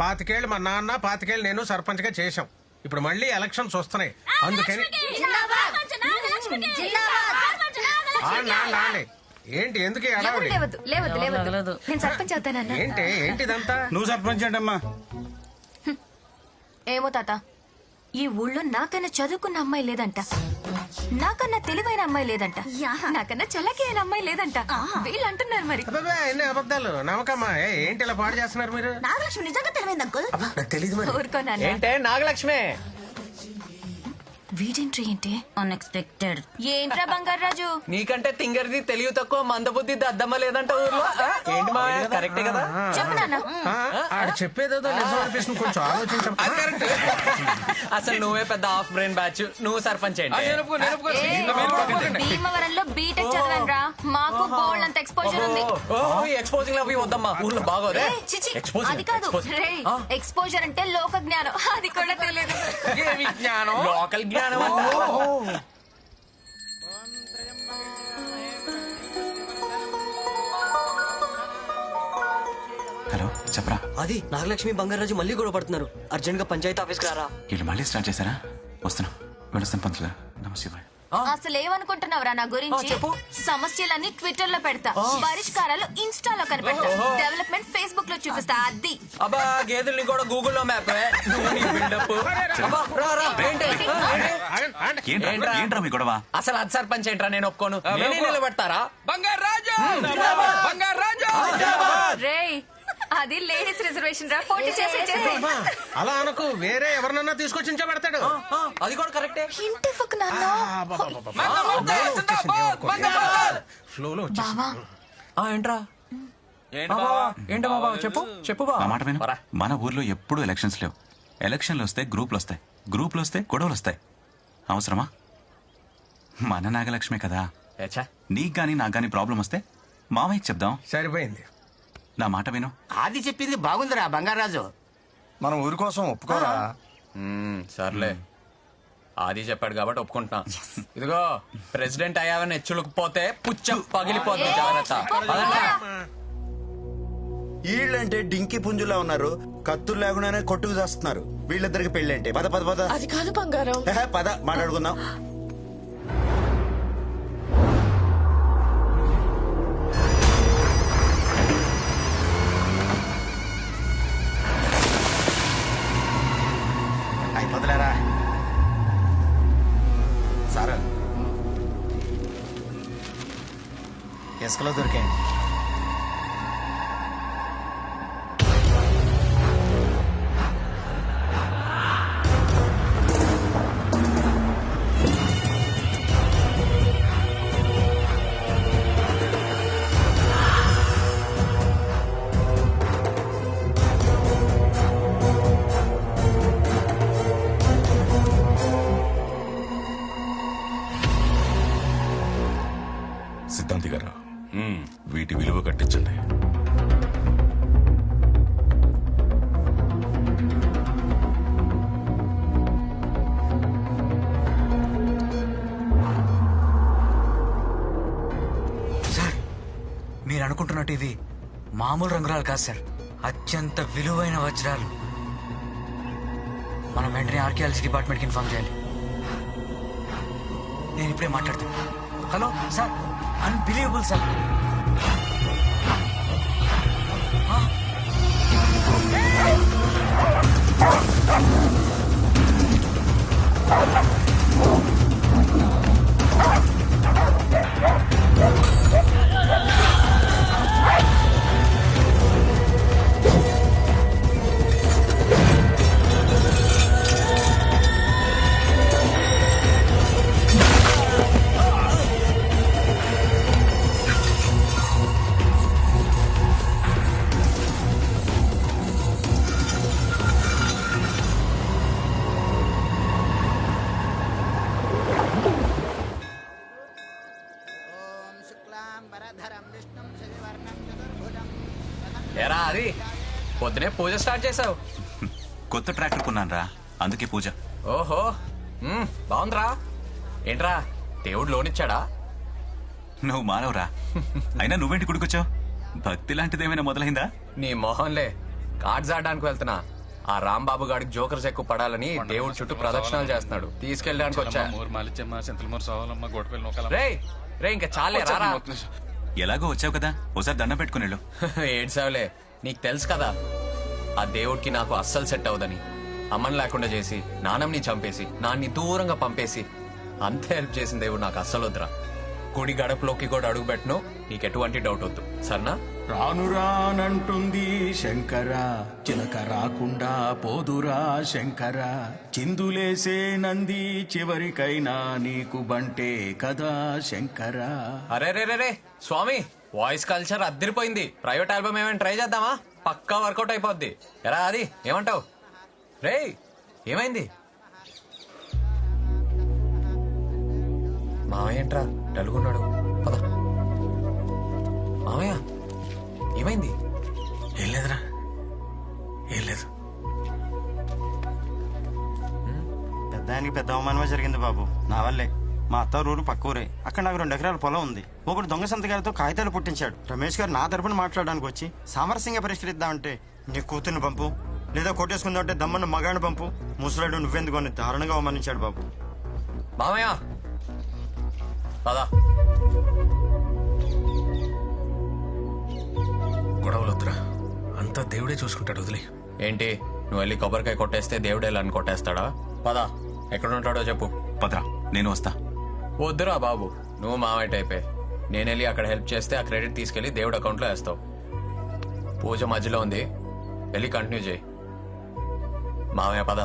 పాతికేళ్ళు మా నాన్న పాతికేళ్ళు నేను సర్పంచ్గా చేశాం. ఇప్పుడు మళ్ళీ ఎలక్షన్స్ వస్తున్నాయి. అందుకని. ఏంటి ఎందుకు ఈ ఎవరు అడావుడి లేవద్దు లేవద్దు లేవద్దు నేను సర్పంచ్ అవుతానన్నా ఏంటి ఏంటి ఇదంతా నువ్వు సర్పంచ్ అంటమ్మా. ఏమో తాత. ఈ ఊళ్ళో నాకన్నా చదువుకున్న అమ్మాయి లేదంట. నాకన్నా తెలివైన అమ్మాయి లేదంట. నాకన్నా చల్లకి అయిన అమ్మాయి లేదంట. వీళ్ళు అంటున్నారు మరి. అబ్బబ్బే, ఎన్ని అబద్ధాలు. నమ్మకమ్మా. ఏ, ఏంటి ఇలా పాడు చేస్తున్నారు మీరు? నాగలక్ష్మి నిజంగా తెలివైంది అంకుల్? నాకు తెలియదు మరి. ఊరుకోనన్నా ఏంటే నాగలక్ష్మి? వీడెంట్రీ ఏంటి? అన్ఎక్స్పెక్టెడ్ ఏంట్రా బంగారాజు నీకంటే తింగరిది తెలివి తక్కువ మందబుద్ధి దద్దమ్మ లేదంట ఊర్లో? ఆ? ఏంటి మా కరెక్టే కదా? చెప్పు నాన్న. ఆ, ఆడు చెప్పేదేదో నిజం అనిపిస్తుంది. కొంచెం ఆలోచించం. అసలు నువ్వే పెద్ద హాఫ్ బ్రెయిన్ బ్యాచ్. నువ్వు సర్పంచ్ ఏంటి? భీమవరంలో బీటెక్ చదివాను రా మాకు బోల్డ్ అంత ఎక్స్పోజర్ ఉంది. ఎక్స్పోజింగ్ అవి వద్దమ్మా. ఊర్లో బాగోదే. ఏ, చిచి, Exposing, అది కాదు. exposing. ఎక్స్పోజర్ అంటే లోక జ్ఞానం. అది కూడా తెలియదు. లోకల్ జ్ఞానం. హలో చెప్పరా? అది నాగలక్ష్మి బంగారాజు మళ్ళీ గొడవ పడుతున్నారు. అర్జెంట్గా పంచాయతీ ఆఫీస్కి రారా? వీళ్ళు మళ్ళీ స్టార్ట్ చేశారా? వస్తున్నా. వెళ్ళొస్తాను పంతులు. నమస్తే బాయ్. అసలు ఏమనుకుంటున్నావురా నా గురించి? సమస్యలన్నీ ట్విట్టర్లో పెడతా పరిష్కారాలు ఇన్స్టాలో కనిపెడతా. డెవలప్మెంట్ ఫేస్బుక్లో చూపిస్తా అది. అబ్బా గేదెల్ని కూడా గూగుల్లో మ్యాప్? ఏంట్రా? మీ గొడవ? అసలు అది సర్పంచ్ ఏంట్రా? నేను ఒప్పుకోను. నేనే నిలబెడతారా? రేయ్ అది లేడీస్ రిజర్వేషన్ రా. పోటీ చేసి చేసి అలా అనకు. వేరే ఎవరినన్నా తీసుకొచ్చి ఉంచబెడతాడు ఆ, అది కూడా కరెక్టే. ఇంటి ఫక్ నాన్న ఫ్లోలో బావా. ఆ, ఏంట్రా? ఏంటా ఏంటా బాబా చెప్పు చెప్పు నా మాట విను. వరా. మన ఊర్లో ఎప్పుడూ ఎలక్షన్స్ లేవు. ఎలక్షన్లు వస్తే గ్రూపులు వస్తాయి. గ్రూపులు వస్తే గొడవలు వస్తాయి. అవసరమా? మన నాగలక్ష్మే కదా. ఏచ్చా. నీకు గానీ నాకు గానీ ప్రాబ్లం వస్తే మామయ్యకి చెప్దాం. సరిపోయింది. నా మాట విను. ఆది చెప్పింది బాగుందిరా బంగారాజు. మనం ఊరి కోసం ఒప్పుకోరా మ్మ్, సర్లే. ఆది చెప్పాడు కాబట్టి ఒప్పుకుంటున్నా. ఇదిగో ప్రెసిడెంట్ అయ్యావని హెచ్చులకు పోతే పుచ్చ పగిలిపోతుంది జాగ్రత్త. పదండి. వీళ్ళంటే డింకి పుంజులా ఉన్నారు. కత్తులు లేకుండానే కొట్టుకు చేస్తున్నారు వీళ్ళిద్దరికి పెళ్ళంటే? పద పద పద. అది కాదు బంగారం. ఏహే, పద మాట్లాడుకుందాం. ఇసుకలో దొరికాయండి అనుకుంటున్నట్టు ఇవి మామూలు రంగురాలు కాదు సార్. అత్యంత విలువైన వజ్రాలు. మనం వెంటనే ఆర్కియాలజీ డిపార్ట్మెంట్కి ఇన్ఫార్మ్ చేయాలి. నేను ఇప్పుడే మాట్లాడుతాను హలో సార్. Unbelievable sir. ఏరా పొద్దునే పూజ స్టార్ట్ చేసావు కొత్త ట్రాక్టర్ కొన్నాను రా అందుకే పూజ. ఓహో బాగుందిరా. ఏంట్రా దేవుడు లోన్ ఇచ్చాడా నువ్వు మానవరా. అయినా నువ్వేంటి గుడికొచ్చావు? భక్తి లాంటిదేమైనా మొదలైందా? నీ మొహంలే కార్డ్స్ ఆడడానికి వెళ్తున్నా. ఆ రాంబాబు గాడికి జోకర్స్ ఎక్కువ పడాలని దేవుడు చుట్టూ ప్రదక్షిణాలు చేస్తున్నాడు. తీసుకెళ్ళడానికి వచ్చా? రే రే ఇంకా చాలే రారా. ఎలాగో వచ్చావు కదా ఒకసారి దండం పెట్టుకుని ఏడ్సావులే నీకు తెలుసు కదా ఆ దేవుడికి నాకు అస్సలు సెట్ అవ్వదని. అమ్మని లేకుండా చేసి నాన్నమ్ని చంపేసి నాన్ని దూరంగా పంపేసి అంత హెల్ప్ చేసిన దేవుడు నాకు అస్సలు వద్దురా. గుడి గడపలోకి కూడా అడుగు పెట్టను నీకు ఎటువంటి డౌట్ వద్దు. సరేనా? రాను రానంటుంది శంకర చిలక రాకుండా పోదురా శంకర. చిందులేసే నంది చివరికైనా నీకు బంటే కదా శంకర. అరే రే రే స్వామి వాయిస్ కల్చర్ అద్దరిపోయింది. ప్రైవేట్ ఆల్బమ్ ఏమైనా ట్రై చేద్దామా? పక్కా వర్కౌట్ అయిపోద్ది. ఎరా అది? ఏమంటావు? రే ఏమైంది? మామయ్య ఏంట్రా? డల్గున్నాడు. పద. మామయ్య ఏమైంది? ఏం లేదురా. ఏం లేదు. పెద్దానికి పెద్ద అవమానమే జరిగింది బాబు. నా వల్లే. మా అత్త ఊరు పక్క ఊరే అక్కడ నాకు రెండు ఎకరాల పొలం ఉంది. ఒకడు దొంగ సంతకాలతో కాగితాలు పుట్టించాడు. రమేష్ గారు నా తరపున మాట్లాడడానికి వచ్చి సామరస్యంగా పరిష్కరిద్దామంటే నీ కూతుర్ని పంపు. లేదా కొట్టేసుకుందామంటే దమ్మన్న మగాడిని పంపు. ముసలాడు నువ్వెందుకు అని దారుణంగా అవమానించాడు బాబు. మామయ్య పద. గొడవలు వద్దురా అంతా దేవుడే చూసుకుంటాడు వదిలే. ఏంటి? నువ్వు వెళ్ళి కొబ్బరికాయ కొట్టేస్తే దేవుడు వెళ్ళని కొట్టేస్తాడా? పద. ఎక్కడ ఉంటాడో చెప్పు. పదరా నేను వస్తా. వద్దురా బాబు నువ్వు మావయ్య టైపే. నేను వెళ్ళి అక్కడ హెల్ప్ చేస్తే ఆ క్రెడిట్ తీసుకెళ్ళి దేవుడు అకౌంట్లో వేస్తావు. పూజ మధ్యలో ఉంది. వెళ్ళి కంటిన్యూ చేయి. మామయ్య పద.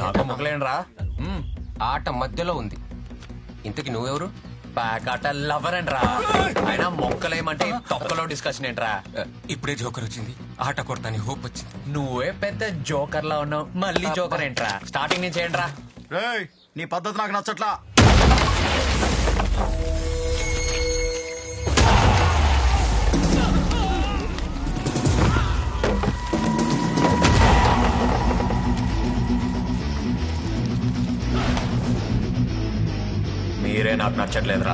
నాకు ముక్కలేండ్రా ఆట మధ్యలో ఉంది. ఇంతకి నువ్వెవరు? ప్యాకాట లవర్ అండ్రా అయినా మొక్కలేమంటే తొక్కలో డిస్కషన్ ఏంట్రా? ఇప్పుడే జోకర్ వచ్చింది. ఆట కొడతాని హోప్ వచ్చింది. నువ్వే పెద్ద జోకర్ లా ఉన్నావు. మళ్ళీ జోకర్ ఏంట్రా? స్టార్టింగ్ నుంచి ఏంట్రా? నీ పద్ధతి నాకు నచ్చట్లా. మీరే నాకు నచ్చట్లేదురా.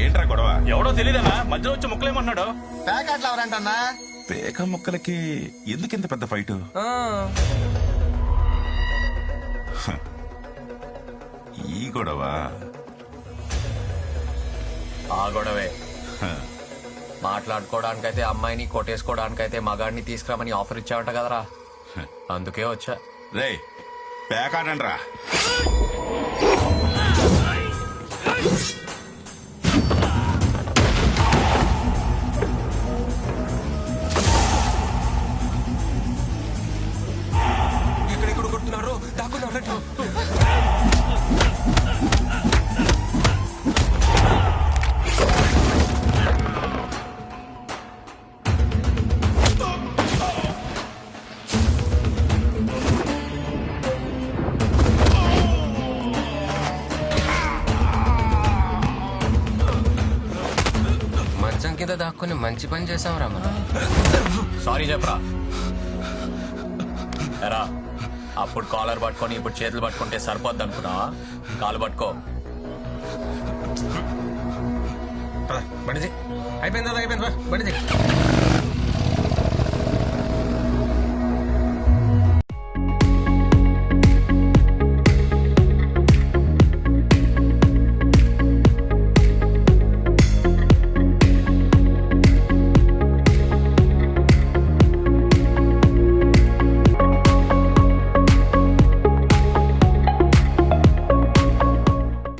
ఏంట్రా గొడవ? ఎవడో తెలియదన్నా మధ్యలో వచ్చి ముక్కలేమన్నాడు? ప్యాకెట్లు ఎవరంటన్నా? పేక ముక్కలకి ఎందుకింత పెద్ద ఫైట్? ఈ గొడవ. ఆ గొడవే. మాట్లాడుకోవడానికైతే అమ్మాయిని కొట్టేసుకోవడానికైతే మగాడిని తీసుకురామని ఆఫర్ ఇచ్చావంట కదరా. అందుకే వచ్చా. రే పేకాడండ్రా మంచి పని చేసాం రా మనం. సారీ చెప్పరా. ఎరా అప్పుడు కాలర్ పట్టుకొని ఇప్పుడు చేతులు పట్టుకుంటే సరిపోద్ది అనుకున్నావా? కాలు పట్టుకో. బండిది అయిపోయింది అయిపోయింది బండిది